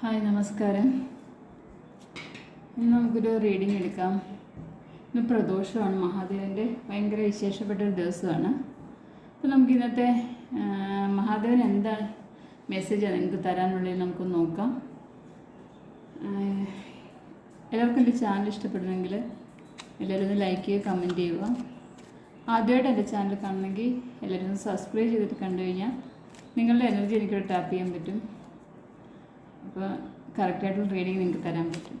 Hi നമസ്കാരം. ഇന്ന് നമുക്കൊരു റീഡിംഗ് എടുക്കാം. ഇന്ന് പ്രദോഷമാണ് മഹാദേവന്റെ ഭയങ്കര വിശേഷപ്പെട്ട ഒരു ദിവസമാണ്. അപ്പോൾ നമുക്ക് ഇന്നത്തെ മഹാദേവൻ എന്താ മെസ്സേജാണ് നിങ്ങൾക്ക് തരാനുള്ളത് നമുക്ക് നോക്കാം. എല്ലാവർക്കും എന്റെ ചാനൽ ഇഷ്ടപ്പെടുന്നെങ്കിൽ എല്ലാവരും ലൈക്ക് ചെയ്യുക കമന്റ് ചെയ്യുക. ആദ്യമായിട്ട് എന്റെ ചാനൽ കാണണമെങ്കിൽ എല്ലാവരും സബ്സ്ക്രൈബ് ചെയ്തിട്ട് കണ്ടു കഴിഞ്ഞാൽ നിങ്ങളുടെ എനർജി എനിക്കൊരു ടാപ്പ് ചെയ്യാൻ പറ്റും. അപ്പോൾ കറക്റ്റായിട്ടുള്ള റീഡിങ് നിങ്ങൾക്ക് തരാൻ പറ്റും.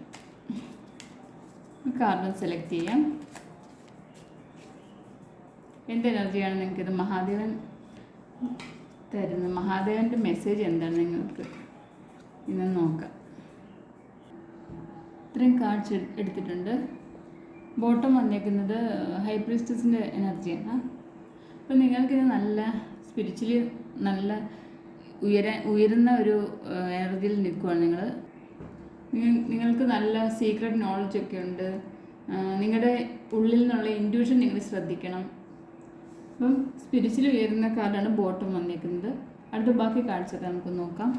കാർഡ് സെലക്ട് ചെയ്യാം. എന്ത് എനർജിയാണ് നിങ്ങൾക്ക് ഇത് മഹാദേവൻ തരുന്നത് മഹാദേവന്റെ മെസ്സേജ് എന്താണ് നിങ്ങൾക്ക്? ഇന്ന് നോക്കാം. ഇത്രയും കാർഡ്സ് എടുത്തിട്ടുണ്ട്. ബോട്ടം വന്നേക്കുന്നത് ഹൈപ്രിസ്റ്റസിന്റെ എനർജിയാണ് അപ്പോൾ നിങ്ങൾക്കിത് നല്ല സ്പിരിച്വലി നല്ല ഉയര ഉയരുന്ന ഒരു എനർജിയിൽ നിൽക്കുവാണ് നിങ്ങൾ നിങ്ങൾക്ക് നല്ല സീക്രട്ട് നോളജ് ഒക്കെ ഉണ്ട്. നിങ്ങളുടെ ഉള്ളിൽ നിന്നുള്ള ഇൻഡ്യൂഷൻ നിങ്ങൾ ശ്രദ്ധിക്കണം. അപ്പം സ്പിരിച്വൽ ഉയരുന്ന കാർഡാണ് ബോട്ടം വന്നിരിക്കുന്നത് അടുത്ത ബാക്കി കാർഡ്സ് നമുക്ക് നോക്കാം.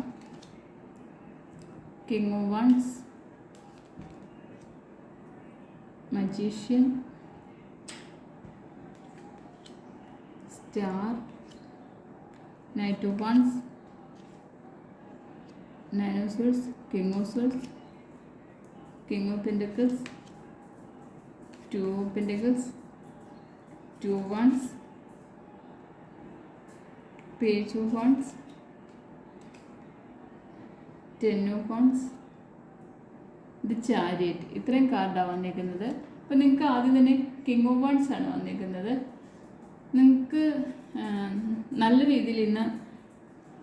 King of wands magician star knight of wands. Swords king of pentacles two of pentacles two of wands page of wands ten of wands ഇത് ചാരിയറ്റ് ഇത്രയും കാർഡാണ് വന്നിരിക്കുന്നത് അപ്പോൾ നിങ്ങൾക്ക് ആദ്യം തന്നെ കിങ് ഓഫ് വൺസ് ആണ് വന്നിരിക്കുന്നത് നിങ്ങൾക്ക് നല്ല രീതിയിൽ ഇന്ന്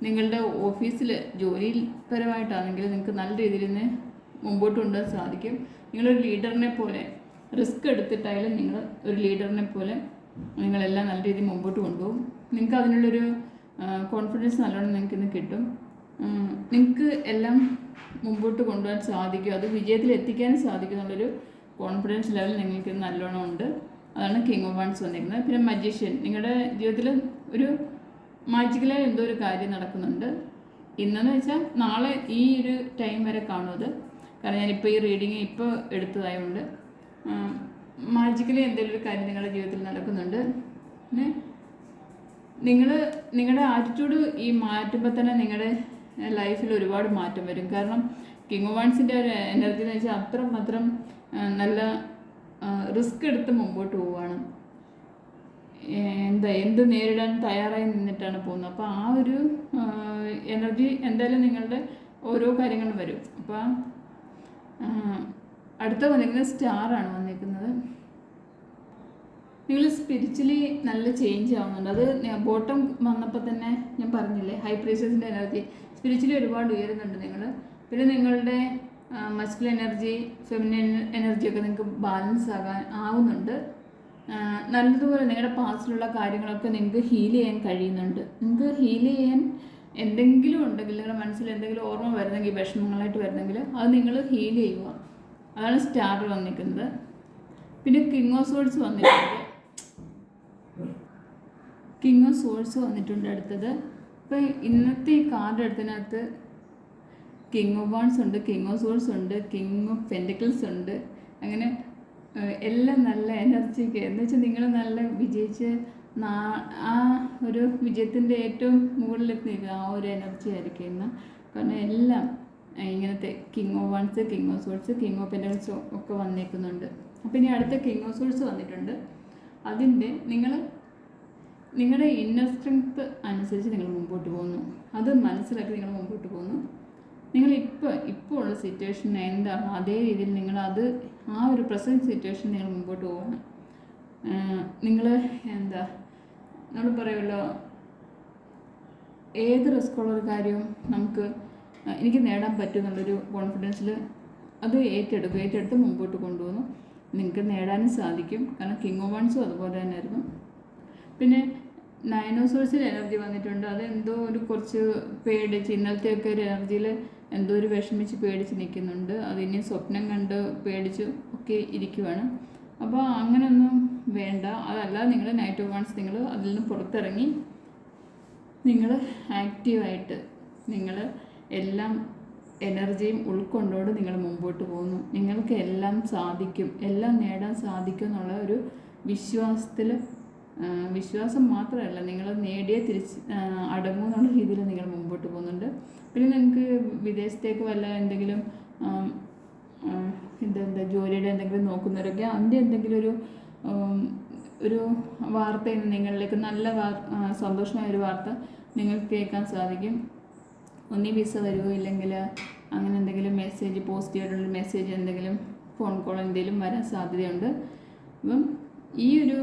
നിങ്ങളുടെ ഓഫീസിൽ ജോലിയിൽ പരമായിട്ടാണെങ്കിൽ നിങ്ങൾക്ക് നല്ല രീതിയിൽ നിന്ന് മുമ്പോട്ട് കൊണ്ടുപോകാൻ സാധിക്കും. നിങ്ങളൊരു ലീഡറിനെ പോലെ റിസ്ക് എടുത്തിട്ടായാലും നിങ്ങൾ ഒരു ലീഡറിനെ പോലെ നിങ്ങളെല്ലാം നല്ല രീതിയിൽ മുമ്പോട്ട് കൊണ്ടുപോകും. നിങ്ങൾക്ക് അതിനുള്ളൊരു കോൺഫിഡൻസ് നല്ലോണം നിങ്ങൾക്ക് ഇന്ന് കിട്ടും നിങ്ങൾക്ക് എല്ലാം മുമ്പോട്ട് കൊണ്ടുപോകാൻ സാധിക്കും. അത് വിജയത്തിൽ എത്തിക്കാനും സാധിക്കും എന്നുള്ളൊരു കോൺഫിഡൻസ് ലെവൽ നിങ്ങൾക്ക് നല്ലോണം ഉണ്ട്. അതാണ് കിങ് ഓഫ് വൺസ് വന്നിരിക്കുന്നത്. പിന്നെ മജീഷ്യൻ നിങ്ങളുടെ ജീവിതത്തിൽ ഒരു മാജിക്കലായ എന്തോ ഒരു കാര്യം നടക്കുന്നുണ്ട്. ഇന്നെന്ന് വെച്ചാൽ നാളെ ഈ ഒരു ടൈം വരെ കാണും അത്. കാരണം ഞാനിപ്പോൾ ഈ റീഡിങ് ഇപ്പോൾ എടുത്തതായതുകൊണ്ട് മാജിക്കലി എന്തെങ്കിലും ഒരു കാര്യം നിങ്ങളുടെ ജീവിതത്തിൽ നടക്കുന്നുണ്ട്? പിന്നെ നിങ്ങൾ നിങ്ങളുടെ ആറ്റിറ്റ്യൂഡ് ഈ മാറ്റുമ്പോൾ തന്നെ നിങ്ങളുടെ ലൈഫിൽ ഒരുപാട് മാറ്റം വരും. കാരണം കിങ് വൺസിന്റെ ഒരു എനർജി എന്ന് വെച്ചാൽ അത്രമാത്രം നല്ല റിസ്ക് എടുത്ത് മുമ്പോട്ട് പോവുകയാണ് എന്താ എന്ത് നേരിടാൻ തയ്യാറായി നിന്നിട്ടാണ് പോകുന്നത്. അപ്പോൾ ആ ഒരു എനർജി എന്തായാലും നിങ്ങളുടെ ഓരോ കാര്യങ്ങളും വരും. അപ്പോൾ അടുത്ത വന്നിരിക്കുന്നത് സ്റ്റാറാണ് വന്നിരിക്കുന്നത്. നിങ്ങൾ സ്പിരിച്വലി നല്ല ചേഞ്ച് ആവുന്നുണ്ട്. അത് ബോട്ടം വന്നപ്പോൾ തന്നെ ഞാൻ പറഞ്ഞില്ലേ ഹൈ പ്രൈസസിന്റെ എനർജി സ്പിരിച്വലി ഒരുപാട് ഉയരുന്നുണ്ട് നിങ്ങൾ പിന്നെ നിങ്ങളുടെ മസ്കുലർ എനർജി ഫെമിനിൻ എനർജിയൊക്കെ നിങ്ങൾക്ക് ബാലൻസ് ആകാൻ ആവുന്നുണ്ട്. നല്ലതുപോലെ നിങ്ങളുടെ പാസ്റ്റിലുള്ള കാര്യങ്ങളൊക്കെ നിങ്ങൾക്ക് ഹീൽ ചെയ്യാൻ കഴിയുന്നുണ്ട്. നിങ്ങൾക്ക് ഹീൽ ചെയ്യാൻ എന്തെങ്കിലും ഉണ്ടെങ്കിൽ നിങ്ങളുടെ മനസ്സിൽ എന്തെങ്കിലും ഓർമ്മ വരുന്നെങ്കിൽ വിഷമങ്ങളായിട്ട് വരുന്നെങ്കിൽ അത് നിങ്ങൾ ഹീൽ ചെയ്യുക. അതാണ് സ്റ്റാർ വന്നിരിക്കുന്നത്. പിന്നെ കിങ് ഓഫ് സോൾസ് വന്നിട്ടുണ്ട്. കിങ് ഓഫ് സോൾസ് വന്നിട്ടുണ്ട് അടുത്തത്. ഇപ്പം ഇന്നത്തെ ഈ കാർഡ് എടുത്തതിനകത്ത് കിങ് ഓഫ് വാൺസ് ഉണ്ട് കിങ് ഓഫ് സോൾസ് ഉണ്ട് കിങ് ഓഫ് പെന്റിക്കിൾസ് ഉണ്ട്. അങ്ങനെ എല്ലാം നല്ല എനർജിക്ക് എന്ന് വെച്ചാൽ നിങ്ങൾ നല്ല വിജയിച്ച് ആ ഒരു വിജയത്തിന്റെ ഏറ്റവും മുകളിലെത്തി നിൽക്കുക. ആ ഒരു എനർജി ആയിരിക്കും ഇന്ന്. കാരണം എല്ലാം ഇങ്ങനത്തെ king of wands king of swords king of pentacles ഒക്കെ വന്നേക്കുന്നുണ്ട്. അപ്പോൾ ഇനി അടുത്ത കിങ് ഓഫ് സോൾസ് വന്നിട്ടുണ്ട്. അതിന്റെ നിങ്ങൾ നിങ്ങളുടെ ഇന്നർ സ്ട്രെങ്ത് അനുസരിച്ച് നിങ്ങൾ മുമ്പോട്ട് പോകുന്നു. അത് മനസ്സിലാക്കി നിങ്ങൾ മുമ്പോട്ട് പോകുന്നു. നിങ്ങൾ ഇപ്പോൾ ഇപ്പോൾ ഉള്ള സിറ്റുവേഷൻ എന്താണ് അതേ രീതിയിൽ നിങ്ങൾ അത് ആ ഒരു പ്രസന്റ് സിറ്റുവേഷൻ നിങ്ങൾ മുമ്പോട്ട് പോകണം നിങ്ങൾ എന്താ നമ്മൾ പറയുമല്ലോ ഏത് റിസ്ക്കുള്ള ഒരു കാര്യവും നമുക്ക് എനിക്ക് നേടാൻ പറ്റും എന്നുള്ളൊരു കോൺഫിഡൻസിൽ അത് ഏറ്റെടുക്കും. ഏറ്റെടുത്ത് മുമ്പോട്ട് കൊണ്ടുപോകുന്നു. നിങ്ങൾക്ക് നേടാനും സാധിക്കും. കാരണം കിങ് ഓഫ് വൺസും അതുപോലെ തന്നെയായിരുന്നു. പിന്നെ നയനോസോഴ്സിൽ എനർജി വന്നിട്ടുണ്ട്. അത് എന്തോ ഒരു കുറച്ച് പേടിച്ച് ഇന്നലത്തെയൊക്കെ ഒരു എനർജിയിൽ എന്തോ ഒരു വിഷമിച്ച് പേടിച്ച് നിൽക്കുന്നുണ്ട് അതിനി സ്വപ്നം കണ്ട് പേടിച്ച് ഒക്കെ ഇരിക്കുവാണ്. അപ്പോൾ അങ്ങനെയൊന്നും വേണ്ട. അതല്ല നിങ്ങൾ നൈറ്റ് ഓഫ് വൺസ് നിങ്ങൾ അതിൽ നിന്ന് പുറത്തിറങ്ങി നിങ്ങൾ ആക്റ്റീവായിട്ട് നിങ്ങൾ എല്ലാം എനർജിയും ഉൾക്കൊണ്ടോട് നിങ്ങൾ മുമ്പോട്ട് പോകുന്നു. നിങ്ങൾക്ക് എല്ലാം സാധിക്കും. എല്ലാം നേടാൻ സാധിക്കും എന്നുള്ള ഒരു വിശ്വാസത്തിൽ വിശ്വാസം മാത്രമല്ല നിങ്ങൾ നേടിയ തിരിച്ച് അടങ്ങും എന്നുള്ള രീതിയിൽ നിങ്ങൾ മുമ്പോട്ട് പോകുന്നുണ്ട്. പിന്നെ നിങ്ങൾക്ക് വിദേശത്തേക്ക് വല്ല എന്തെങ്കിലും എന്താ ജോലിയുടെ എന്തെങ്കിലും നോക്കുന്നവരൊക്കെ അതിന്റെ എന്തെങ്കിലും ഒരു ഒരു വാർത്ത നിങ്ങളിലേക്ക് നല്ല സന്തോഷമായ ഒരു വാർത്ത നിങ്ങൾക്ക് കേൾക്കാൻ സാധിക്കും. ഒന്നീ വിസ വരുമോ ഇല്ലെങ്കിൽ അങ്ങനെ എന്തെങ്കിലും മെസ്സേജ് പോസ്റ്റ് പോസിറ്റീവായിട്ടുള്ള മെസ്സേജ് എന്തെങ്കിലും ഫോൺ കോൾ എന്തെങ്കിലും വരാൻ സാധ്യതയുണ്ട്. അപ്പം ഈ ഒരു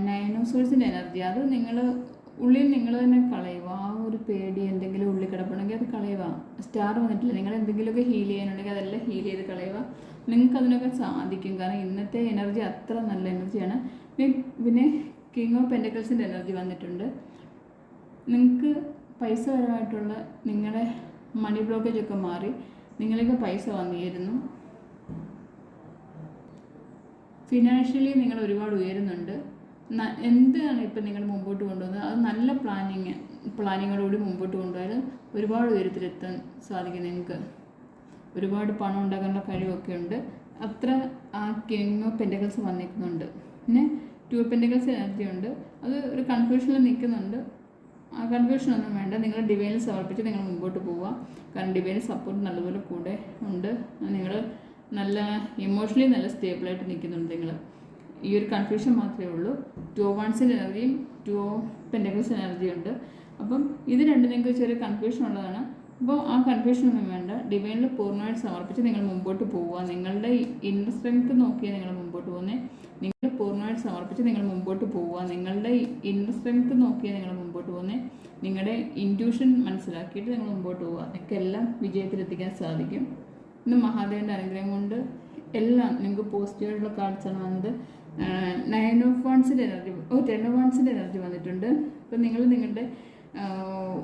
നയനോസോഴ്സിന്റെ എനർജി അത് നിങ്ങൾ ഉള്ളിൽ നിങ്ങൾ തന്നെ കളയുക ആ ഒരു പേടി എന്തെങ്കിലും ഉള്ളിൽ കിടപ്പുണ്ടെങ്കിൽ അത് കളയുക സ്റ്റാർ വന്നിട്ടില്ല. നിങ്ങൾ എന്തെങ്കിലുമൊക്കെ ഹീൽ ചെയ്യാനുണ്ടെങ്കിൽ അതെല്ലാം ഹീൽ ചെയ്ത് കളയുക നിങ്ങൾക്ക് അതിനൊക്കെ സാധിക്കും. കാരണം ഇന്നത്തെ എനർജി അത്ര നല്ല എനർജിയാണ് പിന്നെ- കിങ് ഓഫ് പെൻഡക്കൽസിന്റെ എനർജി വന്നിട്ടുണ്ട്. നിങ്ങൾക്ക് പൈസപരമായിട്ടുള്ള നിങ്ങളുടെ മണി ബ്ലോക്കേജ് ഒക്കെ മാറി. നിങ്ങൾക്ക് പൈസ വന്നിരുന്നു. ഫിനാൻഷ്യലി നിങ്ങൾ ഒരുപാട് ഉയരുന്നുണ്ട്. എന്താണ് ഇപ്പം നിങ്ങൾ മുമ്പോട്ട് കൊണ്ടുവന്നത്? അത് നല്ല പ്ലാനിങ് പ്ലാനിങ്ങോടുകൂടി മുമ്പോട്ട് കൊണ്ടുപോയാൽ ഒരുപാട് ഉയരത്തിലെത്താൻ സാധിക്കും നിങ്ങൾക്ക്. ഒരുപാട് പണം ഉണ്ടാക്കാനുള്ള കഴിവൊക്കെ ഉണ്ട്. അത്ര ആ കിങ് ഓഫ് പെൻഡഗൽസ് വന്നിരിക്കുന്നുണ്ട്. പിന്നെ ടു പെൻഡഗൽസ് എനർജി ഉണ്ട് അത് ഒരു കൺഫ്യൂഷനിൽ നിൽക്കുന്നുണ്ട്. ആ കൺഫ്യൂഷനൊന്നും വേണ്ട. നിങ്ങൾ ഡിവൈനിൽ സമർപ്പിച്ച് നിങ്ങൾ മുമ്പോട്ട് പോവുക. കാരണം ഡിവൈനിൽ സപ്പോർട്ട് നല്ലപോലെ കൂടെ ഉണ്ട്. നിങ്ങൾ നല്ല ഇമോഷണലി നല്ല സ്റ്റേബിളായിട്ട് നിൽക്കുന്നുണ്ട് നിങ്ങൾ ഈ ഒരു കൺഫ്യൂഷൻ മാത്രമേ ഉള്ളൂ. ടു വൺസിന്റെ എനർജിയും ടു പെന്റക്കിൾസ് എനർജിയും ഉണ്ട്. അപ്പം ഇത് രണ്ടും നിങ്ങൾക്ക് ചെറിയ കൺഫ്യൂഷൻ ഉള്ളതാണ്. അപ്പോൾ ആ കൺഫ്യൂഷനൊന്നും വേണ്ട. ഡിവൈനിൽ പൂർണമായിട്ട് സമർപ്പിച്ച് നിങ്ങൾ മുമ്പോട്ട് പോവുക. നിങ്ങളുടെ ഇന്നർ സ്ട്രെങ്ത് നോക്കിയാൽ നിങ്ങൾ മുമ്പോട്ട് പോകുന്നത് നിങ്ങൾ പൂർണമായിട്ട് സമർപ്പിച്ച് നിങ്ങൾ മുമ്പോട്ട് പോവുക. നിങ്ങളുടെ ഇന്നർ സ്ട്രെങ്ത് നോക്കിയാൽ നിങ്ങൾ മുമ്പോട്ട് പോകുന്നത് നിങ്ങളുടെ ഇന്റ്യൂഷൻ മനസ്സിലാക്കിയിട്ട് നിങ്ങൾ മുമ്പോട്ട് പോവുക. അതൊക്കെ എല്ലാം വിജയത്തിലെത്തിക്കാൻ സാധിക്കും. ഇന്ന് മഹാദേവന്റെ അനുഗ്രഹം കൊണ്ട് എല്ലാം നിങ്ങൾക്ക് പോസിറ്റീവായിട്ടുള്ള കാർഡ്സാണ് വന്നത്. നയൻ ഓഫ് വൺസിന്റെ എനർജി ഓ ടെൻ ഓഫ് വൺസിന്റെ എനർജി വന്നിട്ടുണ്ട്. അപ്പം നിങ്ങൾ നിങ്ങളുടെ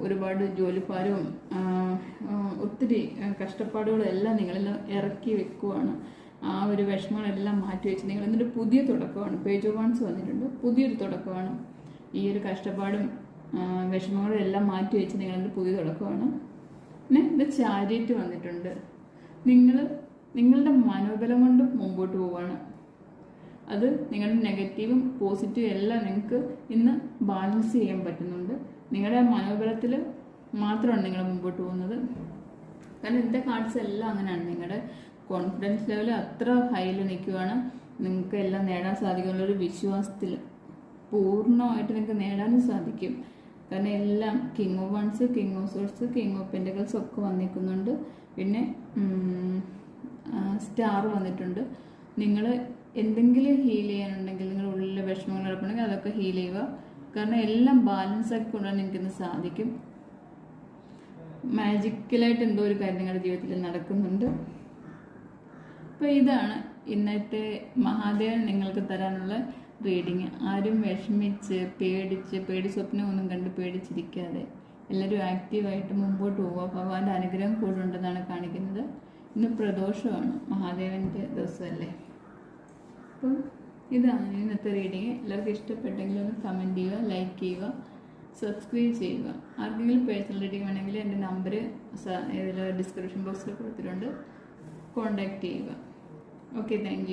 ഒരുപാട് ജോലിഭാരവും ഒത്തിരി കഷ്ടപ്പാടുകളും എല്ലാം നിങ്ങളിൽ ഇറക്കി വെക്കുവാണ്. ആ ഒരു വിഷമങ്ങളെല്ലാം മാറ്റി വെച്ച് നിങ്ങൾ എന്നിട്ട് പുതിയ തുടക്കമാണ്. പേജ് ഓഫ് വൺസ് വന്നിട്ടുണ്ട്. പുതിയൊരു തുടക്കമാണ്. ഈ ഒരു കഷ്ടപ്പാടും വിഷമങ്ങളും എല്ലാം മാറ്റി വെച്ച് നിങ്ങളെന്നിട്ട് പുതിയ തുടക്കമാണ്. പിന്നെ ഇത് ചാരിറ്റി വന്നിട്ടുണ്ട്. നിങ്ങൾ നിങ്ങളുടെ മനോബലം കൊണ്ട് മുമ്പോട്ട് പോവാണ്. അത് നിങ്ങളുടെ നെഗറ്റീവും പോസിറ്റീവും എല്ലാം നിങ്ങൾക്ക് ഇന്ന് ബാലൻസ് ചെയ്യാൻ പറ്റുന്നുണ്ട്. നിങ്ങളുടെ മനോബലത്തിൽ മാത്രമാണ് നിങ്ങൾ മുമ്പോട്ട് പോകുന്നത്. കാരണം ഇന്നത്തെ കാർഡ്സ് എല്ലാം അങ്ങനെയാണ്. നിങ്ങളുടെ കോൺഫിഡൻസ് ലെവൽ അത്ര ഹൈയിൽ നിൽക്കുവാണ്. നിങ്ങൾക്ക് എല്ലാം നേടാൻ സാധിക്കുന്ന ഒരു വിശ്വാസത്തിൽ പൂർണമായിട്ട് നിങ്ങൾക്ക് നേടാനും സാധിക്കും. കാരണം എല്ലാം king of wands king of swords king of pentacles ഒക്കെ വന്നിരിക്കുന്നുണ്ട്. പിന്നെ സ്റ്റാർ വന്നിട്ടുണ്ട്. നിങ്ങൾ എന്തെങ്കിലും ഹീൽ ചെയ്യാനുണ്ടെങ്കിൽ നിങ്ങളുടെ ഉള്ളിലെ വിഷമങ്ങൾ കിടപ്പുണ്ടെങ്കിൽ അതൊക്കെ ഹീൽ ചെയ്യുക. കാരണം എല്ലാം ബാലൻസ് ആക്കി കൊണ്ടുവരാൻ എനിക്കിന്ന് സാധിക്കും. മാജിക്കലായിട്ട് എന്തോ ഒരു കാര്യം നിങ്ങളുടെ ജീവിതത്തിൽ നടക്കുന്നുണ്ട്. അപ്പോൾ ഇതാണ് ഇന്നത്തെ മഹാദേവൻ നിങ്ങൾക്ക് തരാനുള്ള റീഡിങ് ആരും വിഷമിച്ച് പേടിച്ച് പേടി സ്വപ്നം ഒന്നും കണ്ട് പേടിച്ചിരിക്കാതെ. എല്ലാവരും ആക്റ്റീവായിട്ട് മുമ്പോട്ട് പോവുക. ഭഗവാന്റെ അനുഗ്രഹം കൂടുണ്ടെന്നാണ് കാണിക്കുന്നത്. ഇന്ന് പ്രദോഷമാണ്. മഹാദേവന്റെ ദിവസമല്ലേ? അപ്പം ഇതാണ് ഇന്നത്തെ റീഡിങ്. എല്ലാവർക്കും ഇഷ്ടപ്പെട്ടെങ്കിൽ ഒന്ന് കമന്റ് ചെയ്യുക ലൈക്ക് ചെയ്യുക സബ്സ്ക്രൈബ് ചെയ്യുക. ആർക്കെങ്കിലും പേഴ്സണൽ റീഡിങ് വേണമെങ്കിൽ എന്റെ നമ്പർ ഇതിൽ ഡിസ്ക്രിപ്ഷൻ ബോക്സിൽ കൊടുത്തിട്ടുണ്ട്. കോണ്ടാക്ട് ചെയ്യുക. Okay thank